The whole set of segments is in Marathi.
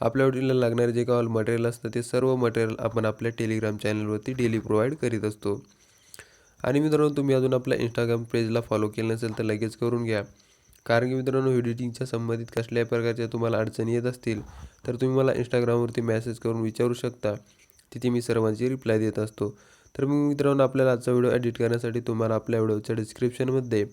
आपल्या हॉटेलला लागणारे जे काही मटेरियल असतं ते सर्व मटेरियल आपण आपल्या टेलिग्राम चॅनलवरती डेली प्रोव्हाइड करीत असतो. आणि मित्रांनो तुम्ही अजून आपल्या इंस्टाग्राम पेजला फॉलो केलं नसेल तर लगेच करून घ्या. कारण की मित्रांनो एडिटिंगच्या संबंधित कसल्याही प्रकारच्या तुम्हाला अडचणी येत असतील तर तुम्ही मला इंस्टाग्रामवरती मेसेज करून विचारू शकता. तिथे मी सर्वांची रिप्लाय देत असतो. तर मग मित्रांनो आपल्याला आजचा व्हिडिओ एडिट करण्यासाठी तुम्हाला आपल्या व्हिडिओच्या डिस्क्रिप्शनमध्ये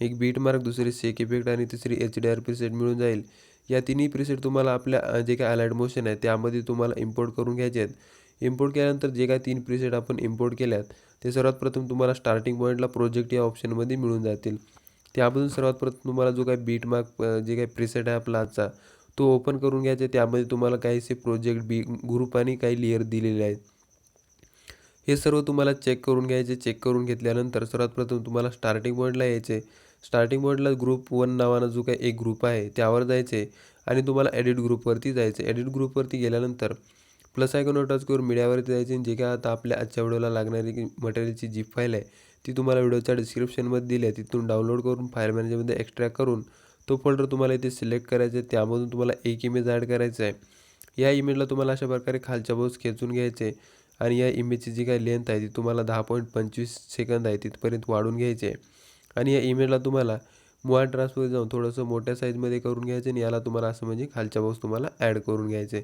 एक बीट मार्क दुसरी सेक इफेक्ट आणि तिसरी H D R preset मिळून जाईल. या तिन्ही प्रिसेट तुम्हाला आपल्या जे काय अलाइड मोशन आहे त्यामध्ये तुम्हाला इम्पोर्ट करून घ्यायचे आहेत. इम्पोर्ट केल्यानंतर जे काय तीन प्रिसेट आपण इम्पोर्ट केल्यात ते सर्वात प्रथम तुम्हाला स्टार्टिंग पॉईंटला प्रोजेक्ट या ऑप्शनमध्ये मिळून जातील. त्यामधून सर्वात प्रथम तुम्हाला जो काय बीट मार्क जे काही प्रिसेट आहे आपला आजचा तो ओपन करून घ्यायचा आहे. त्यामध्ये तुम्हाला काहीसे प्रोजेक्ट बी ग्रुप आणि काही लेअर दिलेले आहेत. हे सर्व तुम्हाला चेक करून घ्यायचे. चेक करून घेतल्यानंतर सर्वात प्रथम तुम्हाला स्टार्टिंग पॉईंटला यायचे स्टार्टिंग पॉईंटला ग्रुप वन नावानं जो काही एक ग्रुप आहे त्यावर जायचे आणि तुम्हाला एडिट ग्रुपवरती जायचे एडिट ग्रुपवरती गेल्यानंतर प्लस आयकॉन टच करून मीडियावरती जायचे आणि जे काय आता आपल्या आजच्या व्हिडिओला लागणारी मटेरियलची जी फाईल आहे ती तुम्हाला व्हिडिओच्या डिस्क्रिप्शनमध्ये दिली आहे. तिथून डाउनलोड करून फाईल मॅनेजरमध्ये एक्स्ट्रॅक्ट करून तो फोल्डर तुम्हाला इथे सिलेक्ट करायचा आहे त्यामधून तुम्हाला एक इमेज ॲड करायचं आहे या इमेजला तुम्हाला अशा प्रकारे खालच्या बाजूस खेचून घ्यायचे आणि या इमेजची जी काही लेंथ आहे ती तुम्हाला दहा पॉईंट पंचवीस सेकंद आहे तिथपर्यंत वाढून घ्यायची आहे आणि या इमेजला तुम्हाला मुळा ट्रान्सफर जाऊन थोडंसं मोठ्या साईजमध्ये करून घ्यायचं आणि याला तुम्हाला असं म्हणजे खालच्या बॉक्स तुम्हाला ॲड करून घ्यायचे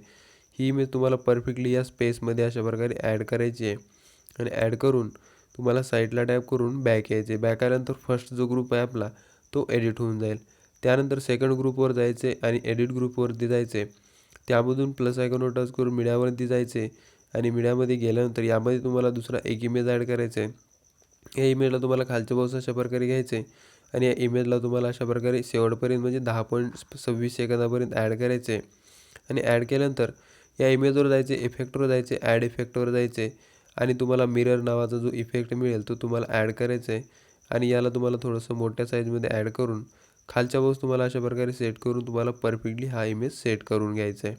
ही इमेज तुम्हाला परफेक्टली या स्पेसमध्ये अशा प्रकारे ॲड करायची आहे आणि ॲड करून तुम्हाला साईडला टॅप करून बॅक यायचे बॅक आल्यानंतर फर्स्ट जो ग्रुप आहे आपला तो एडिट होऊन जाईल. त्यानंतर सेकंड ग्रुपवर जायचे आणि एडिट ग्रुपवरती जायचे त्यामधून प्लस आयकॉनवर टच करून मीडियावरती जायचे आणि मीडियामध्ये गेल्यानंतर यामध्ये तुम्हाला दुसरा एक इमेज ॲड करायचा आहे या इमेजला तुम्हाला खालच्या बाजूस अशा प्रकारे घ्यायचे आणि या इमेजला तुम्हाला अशा प्रकारे शेवटपर्यंत म्हणजे दहा पॉईंट सव्वीस सेकंदापर्यंत ॲड करायचे आणि ॲड केल्यानंतर या इमेजवर जायचे इफेक्टवर जायचे ॲड इफेक्टवर जायचे आणि तुम्हाला मिरर नावाचा जो इफेक्ट मिळेल तो तुम्हाला ॲड करायचा आहे. आणि याला तुम्हाला थोडंसं मोठ्या साईजमध्ये ॲड करून खालच्या बाजूस तुम्हाला अशा प्रकारे सेट करून तुम्हाला परफेक्टली हा इमेज सेट करून घ्यायचा आहे.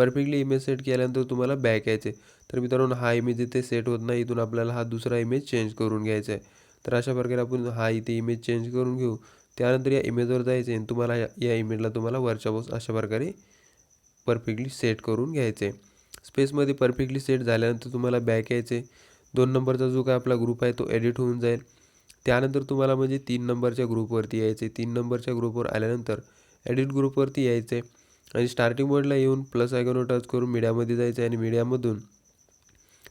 परफेक्टली इमेज सेट केल्यानंतर तुम्हाला बॅक यायचे तर मित्रांनो हा इमेज इथे सेट होत नाही. इथून आपल्याला हा दुसरा इमेज चेंज करून घ्यायचा आहे तर अशा प्रकारे आपण हा इथे इमेज चेंज करून घेऊ. त्यानंतर या इमेजवर जायचे आणि तुम्हाला या या इमेजला तुम्हाला वरच्या बॉस अशा प्रकारे परफेक्टली सेट करून घ्यायचे स्पेसमध्ये परफेक्टली सेट झाल्यानंतर तुम्हाला बॅक यायचे दोन नंबरचा जो काय आपला ग्रुप आहे तो एडिट होऊन जाईल. त्यानंतर तुम्हाला म्हणजे तीन नंबरच्या ग्रुपवरती यायचे तीन नंबरच्या ग्रुपवर आल्यानंतर एडिट ग्रुपवरती यायचे आणि स्टार्टिंग पॉईंटला येऊन प्लस आयकॉनवर टच करून मीडियामध्ये जायचं आहे आणि मीडियामधून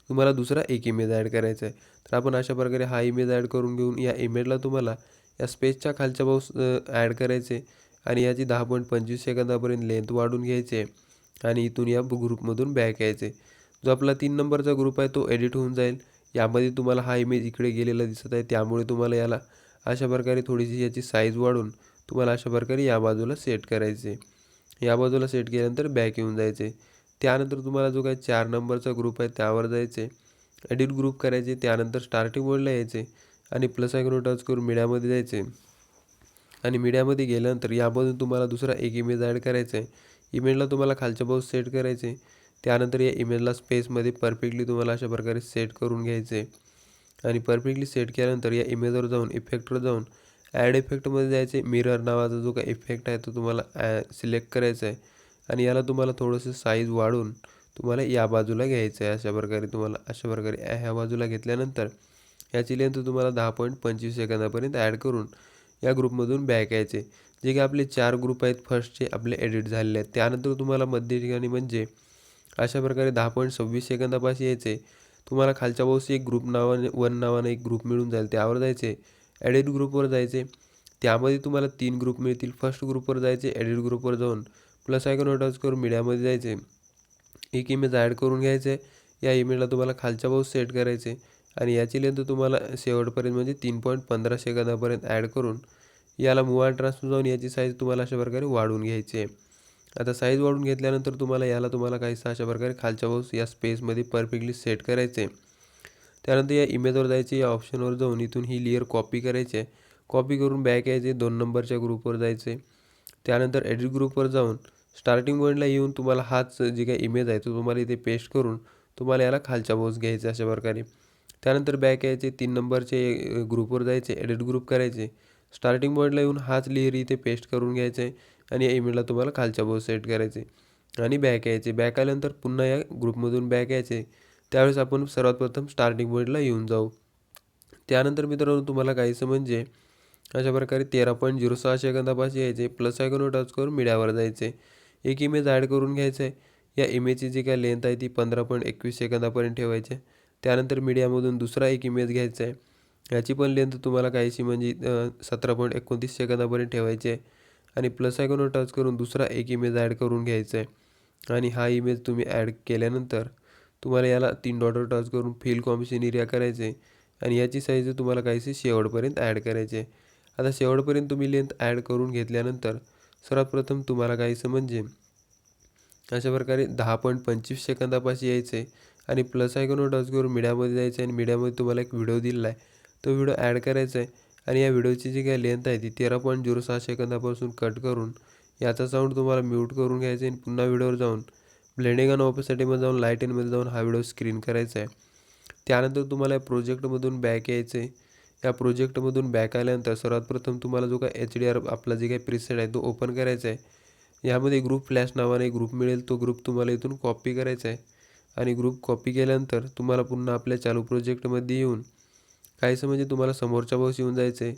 तुम्हाला दुसरा एक इमेज ॲड करायचा आहे तर आपण अशा प्रकारे हा इमेज ॲड करून घेऊन या इमेजला तुम्हाला या स्पेसच्या खालच्या बाऊस ॲड करायचे आणि याची दहा पॉईंट पंचवीस सेकंदापर्यंत लेंथ वाढून घ्यायचे आणि इथून या ग्रुपमधून बॅक यायचे जो आपला तीन नंबरचा ग्रुप आहे तो एडिट होऊन जाईल. यामध्ये तुम्हाला हा इमेज इकडे गेलेला दिसत आहे. त्यामुळे तुम्हाला याला अशा प्रकारे थोडीशी याची साईज वाढून तुम्हाला अशा प्रकारे या बाजूला सेट करायचे या बाजूला सेट केल्यानंतर बॅक येऊन जायचे. त्यानंतर तुम्हाला जो काही चार नंबरचा ग्रुप आहे त्यावर जायचे. एडिट ग्रुप करायचे त्यानंतर स्टार्टिंग बोर्डला यायचे आणि प्लस आयकॉन टच करून मीडियामध्ये जायचे. आणि मीडियामध्ये गेल्यानंतर यामधून तुम्हाला दुसरा एक इमेज ॲड करायचा आहे इमेजला तुम्हाला खालच्या बाजूस सेट करायचे. त्यानंतर या इमेजला स्पेसमध्ये परफेक्टली तुम्हाला अशा प्रकारे सेट करून घ्यायचे. आणि परफेक्टली सेट केल्यानंतर या इमेजवर जाऊन इफेक्टवर जाऊन ॲड इफेक्टमध्ये जायचे मिरर नावाचा जो काही इफेक्ट आहे तो तुम्हाला ॲ सिलेक्ट करायचा आहे. आणि याला तुम्हाला थोडंसं साईज वाढून तुम्हाला या बाजूला घ्यायचं आहे. अशा प्रकारे तुम्हाला अशा प्रकारे ह्या बाजूला घेतल्यानंतर याची लेंथ तुम्हाला दहा पॉईंट पंचवीस सेकंदापर्यंत ॲड करून या ग्रुपमधून बॅक यायचे जे काही आपले चार ग्रुप आहेत. फर्स्टचे आपले एडिट झालेले आहेत. त्यानंतर तुम्हाला मध्य ठिकाणी म्हणजे अशा प्रकारे दहा पॉईंट सव्वीस सेकंदापाशी यायचे तुम्हाला खालच्या बाजूस एक ग्रुप नावाने वन नावाने एक ग्रुप मिळून जाईल. त्यावर जायचे ॲडिट ग्रुपवर जायचे. त्यामध्ये तुम्हाला तीन ग्रुप मिळतील. फर्स्ट ग्रुपवर जायचे ॲडिट ग्रुपवर जाऊन. प्लस आयकॉन टच करून मीडियामध्ये जायचे. एक इमेज ॲड करून घ्यायचे. या इमेजला तुम्हाला खालच्या बाजूस सेट करायचे. आणि याची लेंथ तुम्हाला शेवटपर्यंत म्हणजे तीन पॉईंट पंधरा सेकंदापर्यंत ॲड करून याला मुवा ट्रान्सफर जाऊन याची साईज तुम्हाला अशा प्रकारे वाढवून घ्यायची. आहे आता साईज वाढून घेतल्यानंतर तुम्हाला याला तुम्हाला काहीसा अशा प्रकारे खालच्या बाजूस या स्पेसमध्ये परफेक्टली सेट करायचे. त्यानंतर या इमेजवर जायचे या ऑप्शनवर जाऊन इथून ही लेअर कॉपी करायची आहे कॉपी करून बॅक यायचे दोन नंबरच्या ग्रुपवर जायचे त्यानंतर एडिट ग्रुपवर जाऊन स्टार्टिंग पॉईंटला येऊन तुम्हाला हाच जे काही इमेज आहे तो तुम्हाला इथे पेस्ट करून तुम्हाला याला खालच्या बोस घ्यायचा अशा प्रकारे. त्यानंतर बॅक यायचे तीन नंबरचे ग्रुपवर जायचे एडिट ग्रुप करायचे स्टार्टिंग पॉईंटला येऊन हाच लेअर इथे पेस्ट करून घ्यायचे आणि या इमेजला तुम्हाला खालच्या बोस सेट करायचे आणि बॅक यायचे बॅक आल्यानंतर पुन्हा या ग्रुपमधून बॅक यायचे त्यावेळेस आपण सर्वात प्रथम स्टार्टिंग पॉईंटला येऊन जाऊ. त्यानंतर मित्रांनो तुम्हाला काहीचं म्हणजे अशा प्रकारे तेरा पॉईंट झिरो सहा सेकंदापाशी यायचे प्लस आयकॉनवर टच करून मीडियावर जायचे एक इमेज ॲड करून घ्यायचं आहे या इमेजची जी काय लेंथ आहे ती पंधरा पॉईंट एकवीस सेकंदापर्यंत ठेवायची त्यानंतर मीडियामधून दुसरा एक इमेज घ्यायचा आहे याची पण लेंथ तुम्हाला काहीशी म्हणजे सतरा पॉईंट एकोणतीस सेकंदापर्यंत ठेवायची आहे. आणि प्लस आयकॉनवर टच करून दुसरा एक इमेज ॲड करून घ्यायचा आहे आणि हा इमेज तुम्ही ॲड केल्यानंतर तुम्हाला याला तीन डॉटर टच करून फिल कॉम्बिनेशन एरिया करायचे आणि याची साईज तुम्हाला काहीशी शेवटपर्यंत ॲड करायचे आता शेवटपर्यंत तुम्ही लेंथ ॲड करून घेतल्यानंतर सर्वात प्रथम तुम्हाला काहीसं म्हणजे अशा प्रकारे दहा पॉईंट पंचवीस सेकंदापाशी यायचे आणि प्लस आयकॉनवर टच करून मीडियामध्ये जायचं आहे. आणि मीडियामध्ये तुम्हाला एक व्हिडिओ दिलेला आहे. तो व्हिडिओ ॲड करायचा आहे. आणि या व्हिडिओची जी काही लेंथ आहे ती तेरा पॉईंट झिरो सहा सेकंदापासून कट करून याचा साऊंड तुम्हाला म्यूट करून घ्यायचा आहे. आणि पुन्हा व्हिडिओवर जाऊन ब्लेंडिंग आणि जाऊन लाइट इनमध्ये जाऊन हा व्हिडिओ स्क्रीन करायचा आहे. त्यानंतर तुम्हाला या प्रोजेक्टमधून बॅक यायचं आहे या प्रोजेक्टमधून बॅक आल्यानंतर सर्वात प्रथम तुम्हाला जो काय एच डी आर आपला जे काही प्रिसेट आहे तो ओपन करायचा आहे. यामध्ये ग्रुप फ्लॅश नावाने एक ग्रुप मिळेल. तो ग्रुप तुम्हाला इथून कॉपी करायचा आहे. आणि ग्रुप कॉपी केल्यानंतर तुम्हाला पुन्हा आपल्या चालू प्रोजेक्टमध्ये येऊन काहीसं म्हणजे तुम्हाला समोरच्या बॉस येऊन जायचं आहे.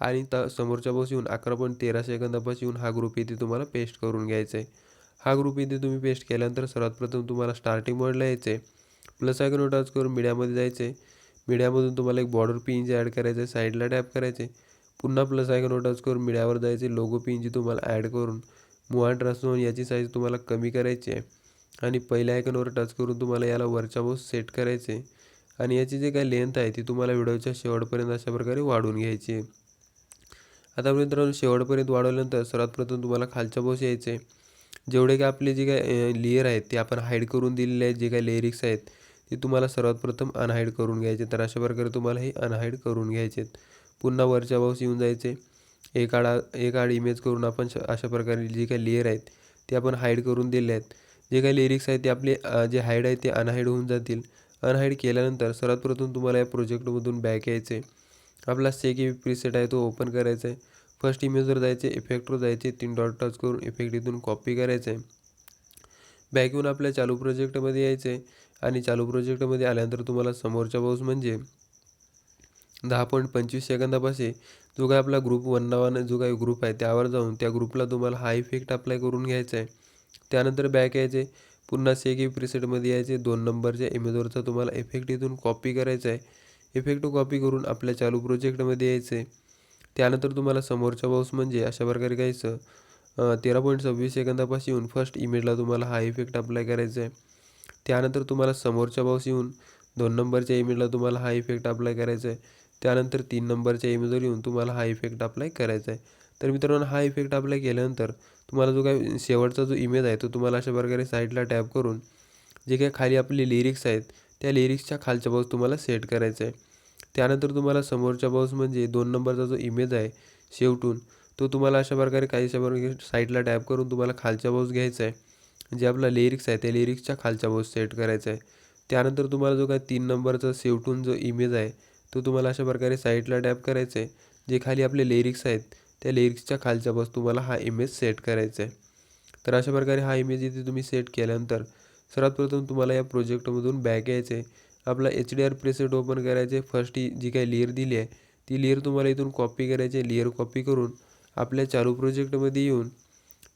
आणि त्या समोरच्या बॉस येऊन अकरा पॉईंट तेरा सेकंदापासून येऊन हा ग्रुप इथे तुम्हाला पेस्ट करून घ्यायचा आहे. हा ग्रुप इथे तुम्ही पेस्ट केल्यानंतर सर्वात प्रथम तुम्हाला स्टार्टिंग मोडला यायचे प्लस आयकॉन टच करून मीडियामध्ये जायचे मीडियामधून तुम्हाला एक बॉर्डर पी जे ॲड करायचं आहे साईडला टॅप करायचे पुन्हा प्लस आयकॉन टच करून मीडियावर जायचे लोगो पी जी तुम्हाला ॲड करून मूव अँड ट्रान्सफॉर्म याची साईज तुम्हाला कमी करायची आहे. आणि पहिल्या आयकॉनवर टच करून तुम्हाला याला वरच्या बोस सेट करायचे आणि याची जे काही लेंथ आहे ती तुम्हाला व्हिडिओच्या शेवटपर्यंत अशा प्रकारे वाढवून घ्यायची आहे. आता मित्रांनो शेवटपर्यंत वाढवल्यानंतर सर्वात प्रथम तुम्हाला खालच्या बोस यायचे जेवढे काय आपले जे काय लेअर आहेत ते आपण हाईड करून दिलेले आहेत जे काय लेरिक्स आहेत ते तुम्हाला सर्वात प्रथम अनहाईड करून घ्यायचे. तर अशा प्रकारे तुम्हाला हे अनहाईड करून घ्यायचे पुन्हा वरच्या बाऊस येऊन जायचे. एक आड एक आड इमेज करून आपण अशा प्रकारे जे काही लेअर आहेत ते आपण हाईड करून दिले आहेत. जे काही लिरिक्स आहेत ते आपले जे हाईड आहे ते अनहाईड होऊन जातील. अनहाईड केल्यानंतर सर्वात प्रथम तुम्हाला या प्रोजेक्टमधून बॅक यायचे आपला सेक प्रीसेट आहे तो ओपन करायचा आहे फर्स्ट इमेजवर जायचे इफेक्टवर जायचे तीन डॉट टच करून इफेक्ट इथून कॉपी करायचं. आहे बॅक येऊन आपल्या चालू प्रोजेक्टमध्ये यायचं आहे आणि चालू प्रोजेक्टमध्ये आल्यानंतर तुम्हाला समोरच्या पाऊस म्हणजे दहा पॉईंट पंचवीस सेकंदापाशी जो काय आपला ग्रुप वन नावानं जो काही ग्रुप आहे त्यावर जाऊन त्या ग्रुपला तुम्हाला हा इफेक्ट अप्लाय करून घ्यायचा आहे. त्यानंतर बॅक यायचे पुन्हा सेक प्रिसेटमध्ये यायचे दोन नंबरच्या इमेजवरचा तुम्हाला इफेक्ट इथून कॉपी करायचा आहे. इफेक्ट कॉपी करून आपल्या चालू प्रोजेक्टमध्ये यायचं. आहे त्यानंतर तुम्हाला समोरच्या बॉक्स म्हणजे अशा प्रकारे घ्यायचं. तेरा पॉईंट सव्वीस सेकंदापासून येऊन फर्स्ट इमेजला तुम्हाला हा इफेक्ट अप्लाय करायचा आहे. त्यानंतर तुम्हाला समोरच्या बॉक्स येऊन दोन नंबरच्या इमेजला तुम्हाला हा इफेक्ट अप्लाय करायचा आहे. त्यानंतर तीन नंबरच्या इमेजवर येऊन तुम्हाला हा इफेक्ट अप्लाय करायचा आहे. तर मित्रांनो हा इफेक्ट अप्लाय केल्यानंतर तुम्हाला जो काय शेवटचा जो इमेज आहे तो तुम्हाला अशा प्रकारे साईडला टॅप करून जे काही खाली आपले लिरिक्स आहेत त्या लिरिक्सच्या खालच्या बाजूस तुम्हाला सेट करायचं आहे. त्यानंतर तुम्हाला समोरच्या बाजूस म्हणजे दोन नंबरचा जो इमेज आहे शेवटून तो तुम्हाला अशा प्रकारे काहीशा प्रकारे साईडला टॅप करून तुम्हाला खालच्या बाजूस घ्यायचा आहे. जे आपला लिरिक्स आहे त्या लिरिक्सच्या खालच्या बाजूस सेट करायचा आहे. त्यानंतर तुम्हाला जो काय तीन नंबरचा शेवटून जो इमेज आहे तो तुम्हाला अशा प्रकारे साईडला टॅप करायचा आहे. जे खाली आपले लिरिक्स आहेत त्या लिरिक्सच्या खालच्या बाजूस तुम्हाला हा इमेज सेट करायचा आहे. तर अशा प्रकारे हा इमेज इथे तुम्ही सेट केल्यानंतर सर्वात प्रथम तुम्हाला या प्रोजेक्टमधून बॅक यायचे आपला H D R preset open करायचे. फर्स्ट ही जी काही लेअर दिली आहे ती लेअर तुम्हाला इथून कॉपी करायची लेअर कॉपी करून आपल्या चालू प्रोजेक्टमध्ये येऊन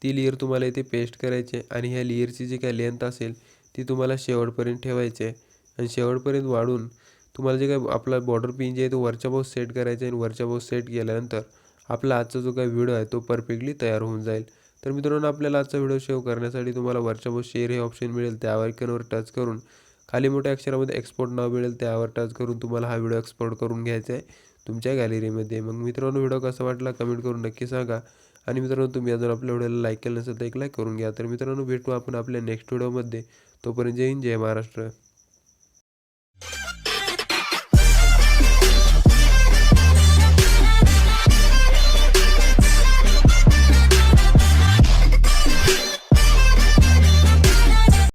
ती लेअर तुम्हाला इथे पेस्ट करायची आहे. आणि ह्या लेअरची जी काही लेंथ असेल ती तुम्हाला शेवटपर्यंत ठेवायची आहे. आणि शेवटपर्यंत वाढून तुम्हाला जे काही आपला बॉर्डर पिन जे आहे तो वरच्या बाजूस सेट करायचा आहे. आणि वरच्या बाजूस सेट केल्यानंतर आपला आजचा जो काही व्हिडिओ आहे तो परफेक्टली तयार होऊन जाईल. तर मित्रांनो आपल्याला आजचा व्हिडिओ सेव्ह करण्यासाठी तुम्हाला वरच्या बाजूस शेअर हे ऑप्शन मिळेल. त्या आयकनवर टच करून खाली मोठ्या अक्षरामध्ये एक्सपोर्ट नाव मिळेल त्यावर टच करून तुम्हाला हा व्हिडिओ एक्सपोर्ट करून घ्यायचा आहे तुमच्या गॅलरीमध्ये मग मित्रांनो व्हिडिओ कसा वाटला कमेंट करून नक्की सांगा. आणि मित्रांनो तुम्ही अजून आपल्या व्हिडिओला लाईक केलं नसेल तर एक लाईक करून घ्या. तर मित्रांनो भेटू आपण आपल्या नेक्स्ट व्हिडिओमध्ये तोपर्यंत जय हिंद जय महाराष्ट्र.